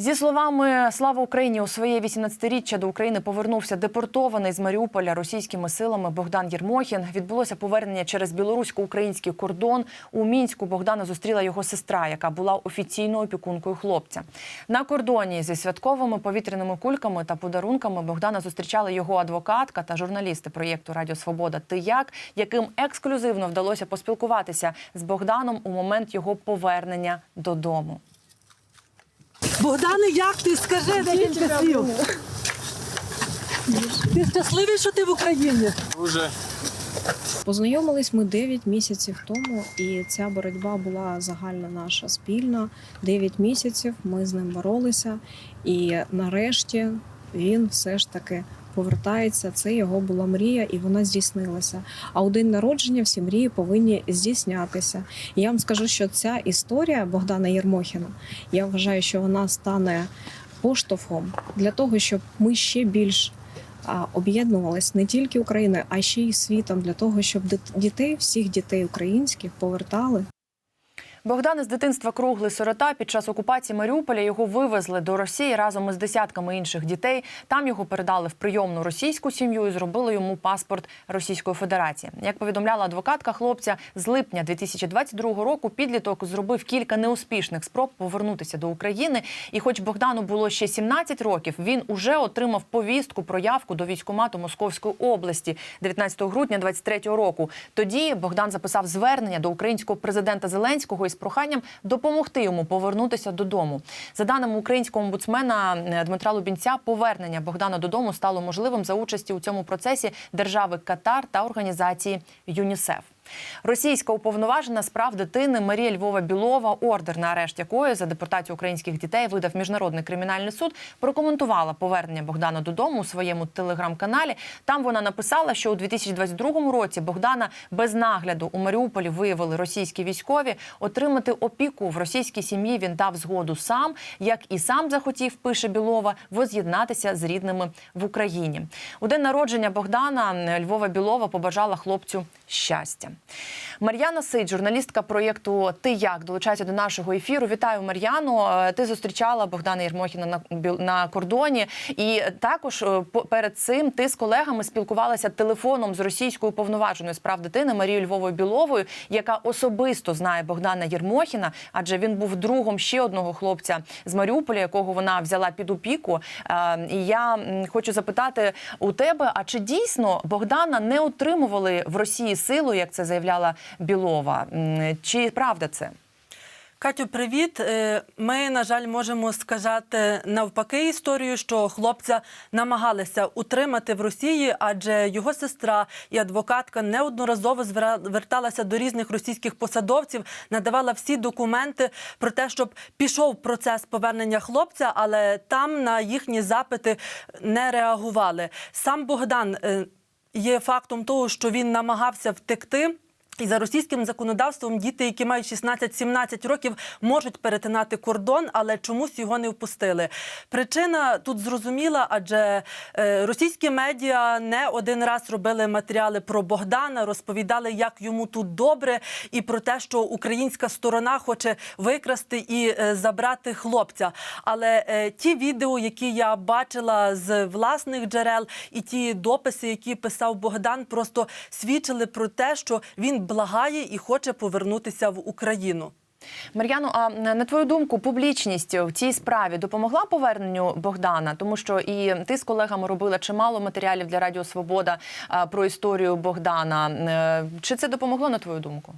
Зі словами Слава Україні у своє 18-річчя до України повернувся депортований з Маріуполя російськими силами Богдан Єрмохін. Відбулося повернення через білорусько-український кордон. У мінську Богдана зустріла його сестра, яка була офіційною опікункою хлопця. На кордоні зі святковими повітряними кульками та подарунками Богдана зустрічали його адвокатка та журналісти проєкту Радіо Свобода. Ти як яким ексклюзивно вдалося поспілкуватися з Богданом у момент його повернення додому. Богдане, як ти? Скажи декілька слів. Ти щасливий, що ти в Україні? Дуже Познайомились ми 9 місяців тому, і ця боротьба була загальна наша спільна. 9 місяців ми з ним боролися, і нарешті він все ж таки повертається. Це його була мрія, і вона здійснилася. А у день народження всі мрії повинні здійснятися. І я вам скажу, що ця історія Богдана Єрмохіна, я вважаю, що вона стане поштовхом для того, щоб ми ще більш а, об'єднувалась не тільки Україною, а ще й світом для того, щоб дітей, всіх дітей українських повертали Богдан із дитинства круглий сирота. Під час окупації Маріуполя його вивезли до Росії разом із десятками інших дітей. Там його передали в прийомну російську сім'ю і зробили йому паспорт Російської Федерації. Як повідомляла адвокатка хлопця, з липня 2022 року підліток зробив кілька неуспішних спроб повернутися до України. І, хоч Богдану було ще 17 років, він уже отримав повістку про явку до військкомату Московської області 19 грудня 2023 року. Тоді Богдан записав звернення до українського президента Зеленського із проханням допомогти йому повернутися додому. За даними українського омбудсмена е, Дмитра Лубінця, повернення Богдана додому стало можливим за участі у цьому процесі держави Катар та організації ЮНІСЕФ. Російська уповноважена з прав дитини Марія Львова Білова, ордер на арешт якої за депортацію українських дітей видав міжнародний кримінальний суд, прокоментувала повернення Богдана додому у своєму телеграм-каналі. Там вона написала, що у 2022 році Богдана без нагляду у Маріуполі виявили російські військові. Отримати опіку в російській сім'ї він дав згоду сам, як і сам захотів, пише Білова, воз'єднатися з рідними в Україні. У день народження Богдана Львова Білова побажала хлопцю щастя. Мар'яна Сид, журналістка проєкту Ти як долучається до нашого ефіру. Вітаю, Мар'яно. Е, Ти зустрічала Богдана Єрмохіна на на кордоні, і також е, перед цим ти з колегами спілкувалася телефоном з російською повноваженою з прав дитини Марією Львовою Біловою, яка особисто знає Богдана Єрмохіна, адже він був другом ще одного хлопця з Маріуполя, якого вона взяла під опіку. Е, І я хочу запитати у тебе: а чи дійсно Богдана не отримували в Росії силу, як це заявляла Білова? Чи правда це? Катю, привіт. Е, Ми, на жаль, можемо сказати навпаки історію, що хлопця намагалися утримати в Росії, адже його сестра і адвокатка неодноразово зверталася до різних російських посадовців, надавала всі документи про те, щоб пішов процес повернення хлопця, але там на їхні запити не реагували. Сам Богдан е, є фактом того, що він намагався втекти. І за російським законодавством діти, які мають 16-17 років, можуть перетинати кордон, але чомусь його не впустили. Причина тут зрозуміла, адже е, російські медіа не один раз робили матеріали про Богдана, розповідали, як йому тут добре, і про те, що українська сторона хоче викрасти і е, забрати хлопця. Але е, ті відео, які я бачила з власних джерел, і ті дописи, які писав Богдан, просто свідчили про те, що він благає і хоче повернутися в Україну. Мар'яно, а на твою думку, публічність в цій справі допомогла поверненню Богдана? Тому що і ти з колегами робила чимало матеріалів для Радіо Свобода про історію Богдана. Е, Чи це допомогло на твою думку?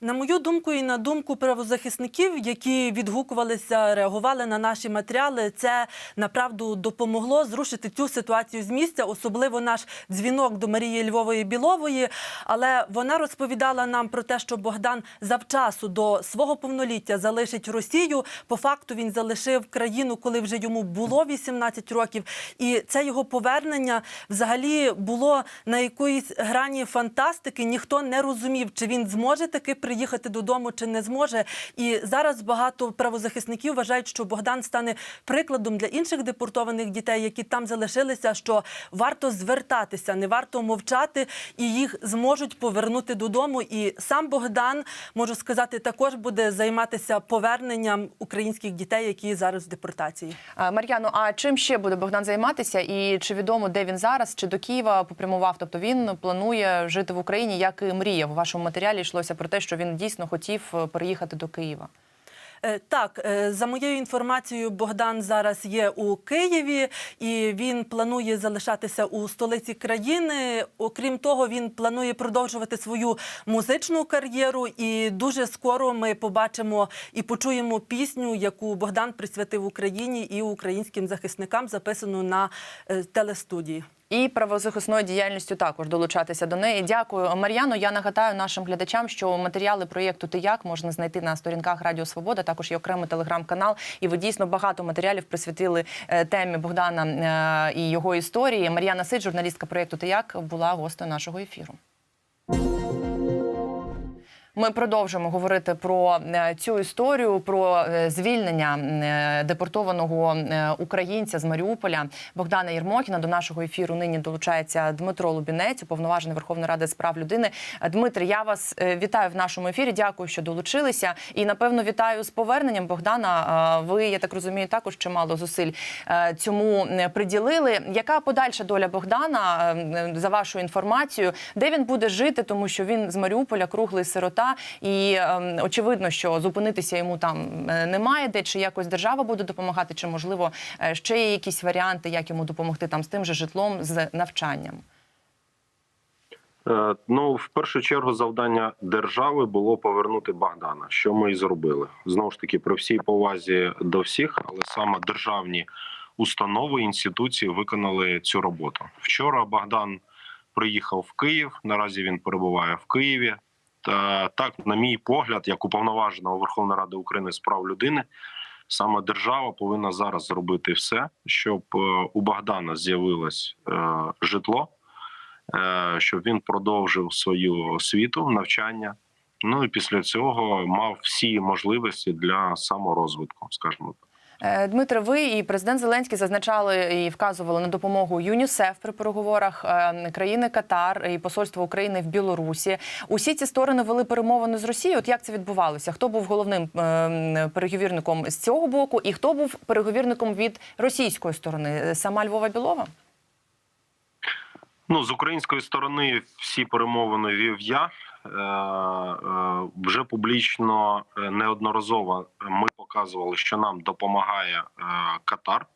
На мою думку, і на думку правозахисників, які відгукувалися, реагували на наші матеріали, це направду допомогло зрушити цю ситуацію з місця, особливо наш дзвінок до Марії Львової Білової. Але вона розповідала нам про те, що Богдан завчасу до свого повноліття залишить Росію. По факту він залишив країну, коли вже йому було 18 років. І це його повернення взагалі було на якоїсь грані фантастики. Ніхто не розумів, чи він зможе таки приїхати додому чи не зможе. І зараз багато правозахисників вважають, що Богдан стане прикладом для інших депортованих дітей, які там залишилися. Що варто звертатися, не варто мовчати, і їх зможуть повернути додому. І сам Богдан можу сказати, також буде займатися поверненням українських дітей, які зараз в депортації. Мар'яно, а чим ще буде Богдан займатися? І чи відомо, де він зараз, чи до Києва попрямував? Тобто він планує жити в Україні, як і мріяв. У вашому матеріалі йшлося про те, що він дійсно хотів е, переїхати до Києва. Е, Так, е, за моєю інформацією, Богдан зараз є у Києві і він планує залишатися у столиці країни. Окрім того, він планує продовжувати свою музичну кар'єру. І дуже скоро ми побачимо і почуємо пісню, яку Богдан присвятив Україні і українським захисникам, записану на телестудії. І правозахисною діяльністю також долучатися до неї. Дякую, Мар'яно. Я нагадаю нашим глядачам, що матеріали проєкту Ти як можна знайти на сторінках Радіо Свобода. Також є окремий телеграм-канал. І ви дійсно багато матеріалів присвятили е, темі Богдана е, і його історії. Мар'яна Сид, журналістка проєкту Ти як була гостею нашого ефіру. Ми продовжимо говорити про е, цю історію, про е, звільнення е, депортованого українця з Маріуполя Богдана Єрмохіна. До нашого ефіру нині долучається Дмитро Лубінець, уповноважений Верховної Ради з прав людини. Дмитрий, я вас вітаю в нашому ефірі. Дякую, що долучилися. І напевно вітаю з поверненням Богдана. Ви, я так розумію, також чимало зусиль цьому приділили. Яка подальша доля Богдана е, за вашою інформацією? Де він буде жити, тому що він з Маріуполя круглий сирота, і ем, очевидно, що зупинитися йому там е, немає де, чи якось держава буде допомагати, чи можливо е, ще є якісь варіанти, як йому допомогти там з тим же житлом, з навчанням. Е, Ну, в першу чергу, завдання держави було повернути Богдана, що ми і зробили. Знову ж таки, при всій повазі до всіх, але саме державні установи інституції виконали цю роботу. Вчора Богдан приїхав в Київ. Наразі він перебуває в Києві. Та так, на мій погляд, як уповноваженого Верховної Ради України з прав людини, саме держава повинна зараз зробити все, щоб е, у Богдана з'явилось е, житло е, щоб він продовжив свою освіту, навчання. Ну і після цього мав всі можливості для саморозвитку, скажімо так. Е, Дмитре, ви і президент Зеленський зазначали і вказували на допомогу ЮНІСЕФ при переговорах е, країни Катар і посольство України в Білорусі. Усі ці сторони вели перемовини з Росією. От як це відбувалося? Хто був головним е, переговірником з цього боку, і хто був переговірником від російської сторони? Сама Львова Білова? Ну з української сторони всі перемовини вів я. Е, е, Вже публічно е, неодноразово ми показували, що нам допомагає Катар.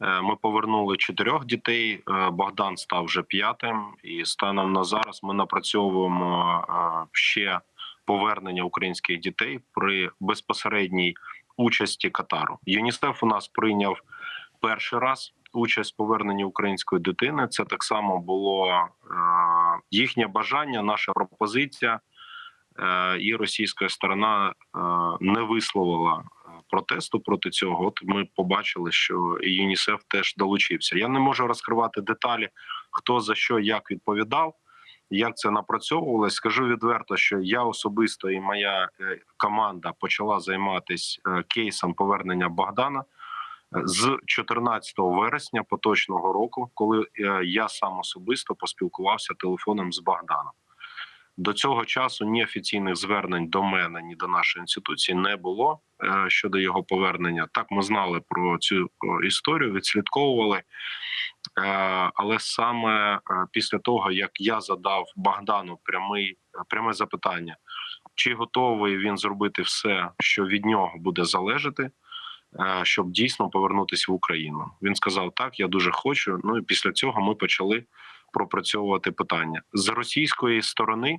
Ми повернули чотирьох дітей. Богдан став вже п'ятим, і станом на зараз ми напрацьовуємо ще повернення українських дітей при безпосередній участі Катару. ЮНІСЕФ у нас прийняв перший раз участь в поверненні української дитини. Це так само було їхнє бажання, наша пропозиція, е, і російська сторона е, не висловила е, протесту проти цього. От ми побачили, що ЮНІСЕФ теж долучився. Я не можу розкривати деталі, хто за що як відповідав. Як це напрацьовувалось, скажу відверто, що я особисто і моя команда почала займатися кейсом повернення Богдана з 14 вересня поточного року, коли е, я сам особисто поспілкувався телефоном з Богданом. До цього часу ні офіційних звернень до мене, ні до нашої інституції не було е, щодо його повернення. Так ми знали про цю історію, відслідковували. Е, Але саме після того, як я задав Богдану прямий, пряме запитання, чи готовий він зробити все, що від нього буде залежати, щоб дійсно повернутися в Україну. Він сказав: так, я дуже хочу. Ну і після цього ми почали пропрацьовувати питання з російської сторони.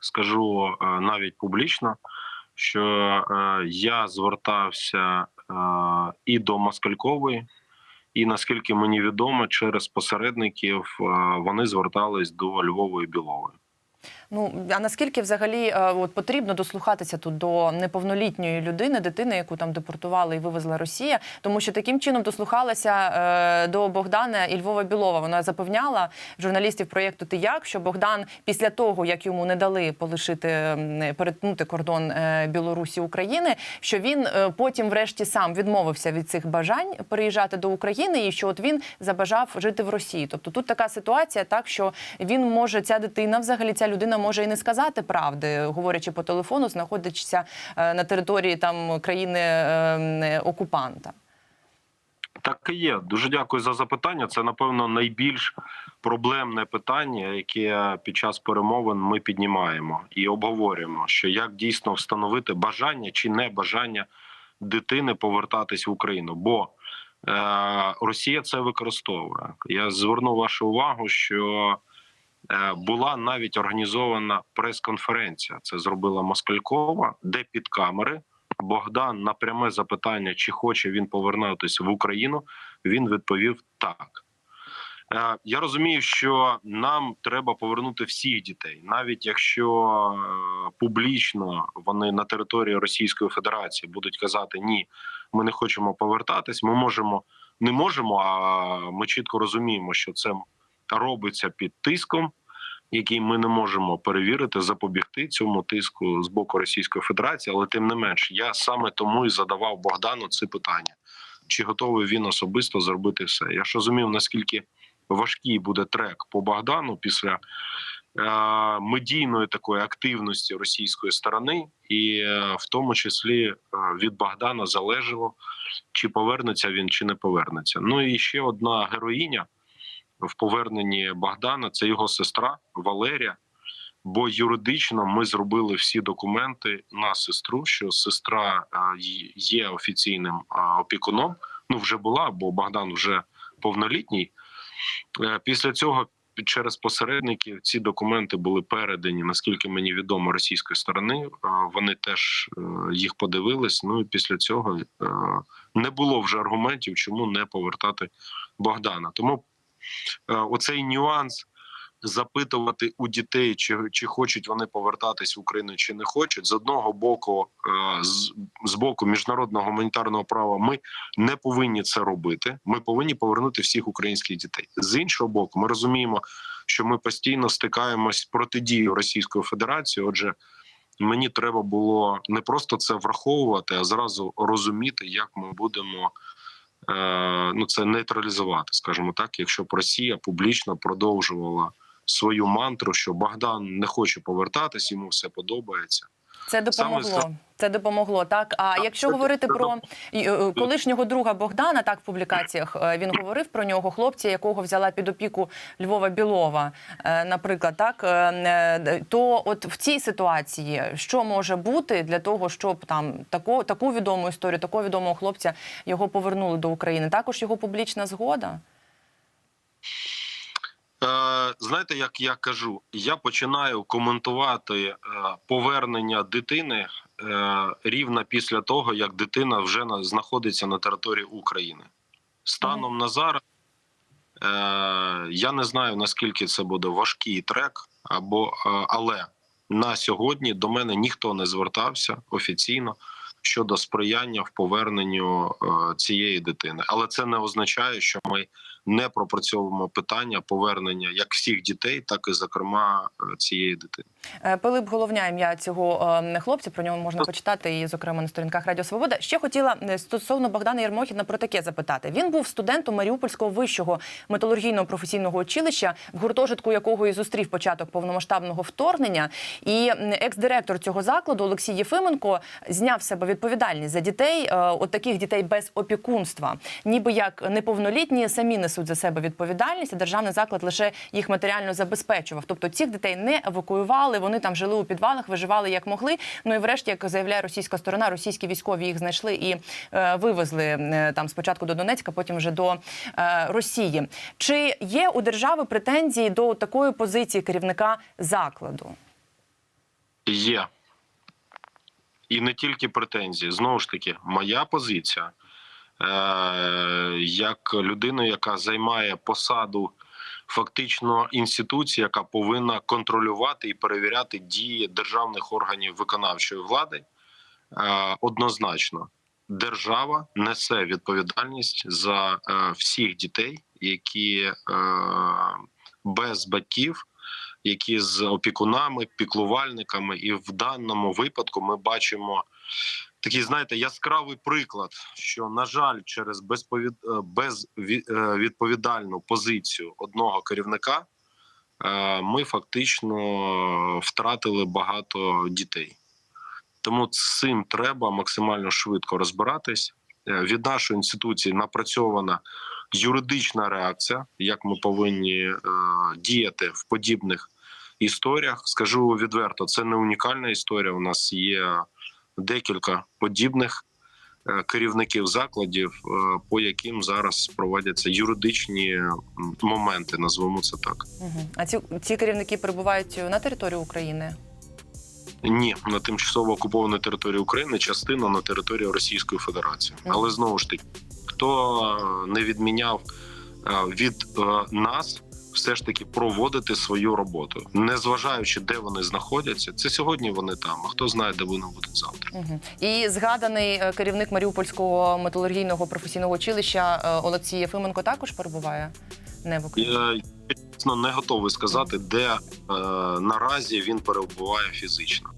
Скажу е, навіть публічно, що е, я звертався е, і до Москалькової, і наскільки мені відомо, через посередників е, вони звертались до Львової Білової. Ну а наскільки взагалі е, от потрібно дослухатися тут до неповнолітньої людини, дитини, яку там депортували і вивезла Росія, тому що таким чином дослухалася е, до Богдана і Львова Білова. Вона запевняла журналістів проєкту Ти як, що Богдан після того, як йому не дали полишити перетнути кордон е, Білорусі України, що він потім, врешті, сам відмовився від цих бажань переїжджати до України, і що от він забажав жити в Росії. Тобто тут така ситуація, так що він може, ця дитина, взагалі ця людина може і не сказати правди, говорячи по телефону, знаходячись е, на території там країни е, окупанта. Так і є. Дуже дякую за запитання. Це напевно найбільш проблемне питання, яке під час перемовин ми піднімаємо і обговорюємо, що як дійсно встановити бажання чи не бажання дитини повертатись в Україну. Бо е, Росія це використовує. Я зверну вашу увагу, що була навіть організована прес-конференція. Це зробила Москалькова, де під камери Богдан на пряме запитання, чи хоче він повернутися в Україну, він відповів так. Е, Я розумію, що нам треба повернути всіх дітей, навіть якщо е, публічно вони на території Російської Федерації будуть казати ні, ми не хочемо повертатись. Ми можемо не можемо, а ми чітко розуміємо, що це робиться під тиском, який ми не можемо перевірити, запобігти цьому тиску з боку Російської Федерації. Але тим не менш, я саме тому і задавав Богдану це питання: чи готовий він особисто зробити все? Я ж розумів, наскільки важкий буде трек по Богдану після. е, Медійної такої активності російської сторони, і е, в тому числі е, від Богдана залежало, чи повернеться він, чи не повернеться. Ну і ще одна героїня в поверненні Богдана це його сестра Валерія. Бо юридично ми зробили всі документи на сестру, що сестра е, є офіційним е, опікуном. Ну вже була, бо Богдан вже повнолітній. Е, Після цього через посередників ці документи були передані, наскільки мені відомо, російської сторони. Вони теж їх подивились. Ну і після цього не було вже аргументів, чому не повертати Богдана. Тому оцей нюанс запитувати у дітей, чи, чи хочуть вони повертатись в Україну, чи не хочуть. З одного боку, е, з, з боку міжнародного гуманітарного права, ми не повинні це робити. Ми повинні повернути всіх українських дітей. З іншого боку, ми розуміємо, що ми постійно стикаємось з протидією Російської Федерації. Отже, мені треба було не просто це враховувати, а зразу розуміти, як ми будемо. Е, Ну, це нейтралізувати, скажімо так, якщо б Росія публічно продовжувала свою мантру, що Богдан не хоче повертатись, йому все подобається. Це Саме допомогло. Це допомогло. Так а якщо говорити про е, е, колишнього друга Богдана, так в публікаціях е, він говорив про нього, хлопця, якого взяла під опіку Львова Білова, наприклад, так то от в цій ситуації що може бути для того, щоб там таку, таку відому історію, такого відомого хлопця його повернули до України? Також його публічна згода. Знаєте, як я кажу, я починаю коментувати повернення дитини е, рівно після того, як дитина вже знаходиться на території України. Станом на зараз е, я не знаю наскільки це буде важкий трек, або е, але на сьогодні до мене ніхто не звертався офіційно щодо сприяння в поверненню цієї дитини. Але це не означає, що ми не пропрацьовуємо питання повернення як всіх дітей, так і зокрема цієї дитини. Е, Пилип головня ім'я цього е, хлопця. Про нього можна почитати і, зокрема, на сторінках Радіо Свобода. Ще хотіла е, стосовно Богдана Єрмохіна про таке запитати. Він був студентом Маріупольського вищого металургійного професійного училища, в гуртожитку якого і зустрів початок повномасштабного вторгнення. І екс-директор цього закладу Олексій Єфименко зняв себе відповідальність за дітей, е, от таких дітей без опікунства, ніби як неповнолітні самі несуть за себе відповідальність, а державний заклад лише їх матеріально забезпечував. Тобто цих дітей не евакуювали, вони там жили у підвалах, виживали як могли. Ну і врешті, як заявляє російська сторона, російські військові їх знайшли і е, вивезли е, там спочатку до Донецька, потім вже до е, Росії. Чи є у держави претензії до такої позиції керівника закладу? Є і не тільки претензії. Знову ж таки, моя позиція е, як людина, яка займає посаду фактично інституція, яка повинна контролювати і перевіряти дії державних органів виконавчої влади. Е, Однозначно, держава несе відповідальність за е, всіх дітей, які е, без батьків, які з опікунами, піклувальниками, і в даному випадку ми бачимо такий, знаєте, яскравий приклад, що на жаль, через безповід... е, безвідповідальну позицію одного керівника е, ми фактично втратили багато дітей. Тому з цим треба максимально швидко розбиратись. Е, Від нашої інституції напрацьована юридична реакція, як ми повинні е, діяти в подібних історіях. Скажу відверто, це не унікальна історія. У нас є декілька подібних е, керівників закладів, е, по яким зараз проводяться юридичні моменти, назвемо це так. А ці, ці керівники перебувають на території України? Ні, на тимчасово окупованій території України, частина на території Російської Федерації. Але знову ж таки, хто не відміняв е, від нас. Все ж таки проводити свою роботу, незважаючи де вони знаходяться. Це сьогодні вони там. А хто знає, де вони будуть завтра. Угу. І згаданий е, керівник Маріупольського металургійного професійного училища е, Олексій Єфименко також перебуває не в Україні. Я чесно не готовий сказати, де е, наразі він перебуває фізично.